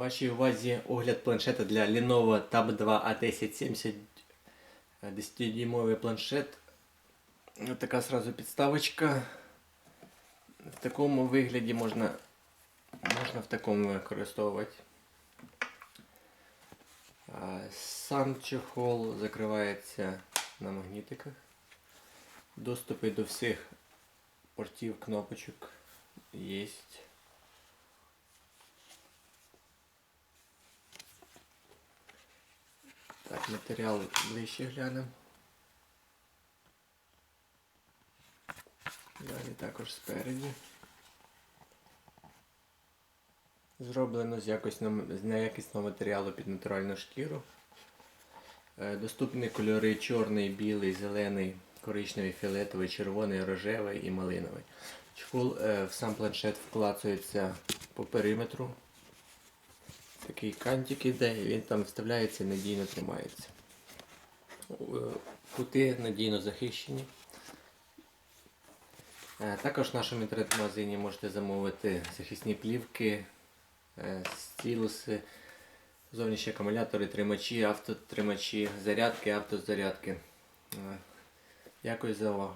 Вашій увазі огляд планшета для Lenovo Tab 2 A1070 10-дюймовий планшет. Ось така сразу підставочка. В такому вигляді можна, можна в такому використовувати. А, Сам чохол закривається на магнітиках. Доступи до всіх портів кнопочок є. Так, матеріал ближче глянемо. Далі також спереді. Зроблено з, якісного, з неякісного матеріалу під натуральну шкіру. Е, Доступні кольори чорний, білий, зелений, коричневий, фіолетовий, червоний, рожевий і малиновий. Чехол е, в сам планшет вкладається по периметру. Такий кантик іде, він там вставляється і надійно тримається. Е, Кути надійно захищені. Е, Також в нашому інтернет-магазині можете замовити захисні плівки, е, стілуси, зовнішні акумулятори, тримачі, автотримачі, зарядки, автозарядки. Дякую за увагу.